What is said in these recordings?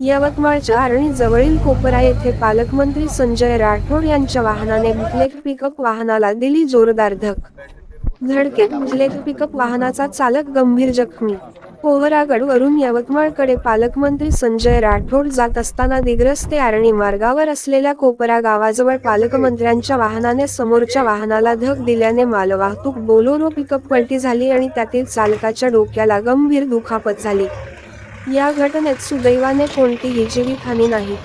यवतमाळच्या आर्णी जवळील कोपरा येथे पालकमंत्री संजय राठोड यांच्या वाहनाने बुलेट पिकअप वाहनाला दिली जोरदार धक. धडकेत बुलेट पिकअप वाहनाचा चालक गंभीर जखमी. कोहरागड वरून यवतमाळकडे पालकमंत्री संजय राठोड जात असताना दिग्रस ते आर्णी मार्गावर असलेल्या कोपरा गावाजवळ पालकमंत्र्यांच्या वाहनाने समोरच्या वाहनाला धक दिल्याने मालवाहतूक बोलोरो पिकअप पलटी झाली आणि त्यातील चालकाच्या डोक्याला गंभीर दुखापत झाली. या घटनेत सुदैवाने कोणतीही जीवितहानी नाही.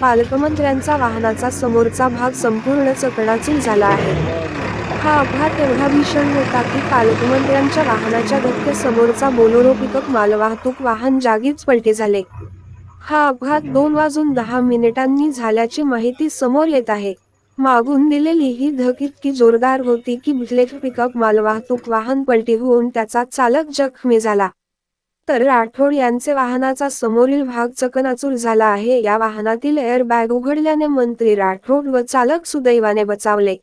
पालकमंत्र्यांचा वाहनाचा समोरचा भाग संपूर्ण चकणाचूर झाला आहे. हा अपघात एवढा भीषण होता की पालकमंत्र्यांच्या वाहनाच्या धक्के समोरचा बोलोरो पिकअप मालवाहतूक वाहन जागीच पलटे झाले. हा अपघात दोन वाजून दहा मिनिटांनी झाल्याची माहिती समोर येत आहे. मागून दिलेली ही धक इतकी जोरदार होती की बिलेट पिकअप मालवाहतूक वाहन पलटी होऊन त्याचा चालक जखमी झाला. तर राठोड यांचे वाहनाचा समोरील भाग चकनाचूर झाला आहे. या वाहनातील एअरबॅग उघडल्याने मंत्री राठोड व चालक सुदैवाने बचावले.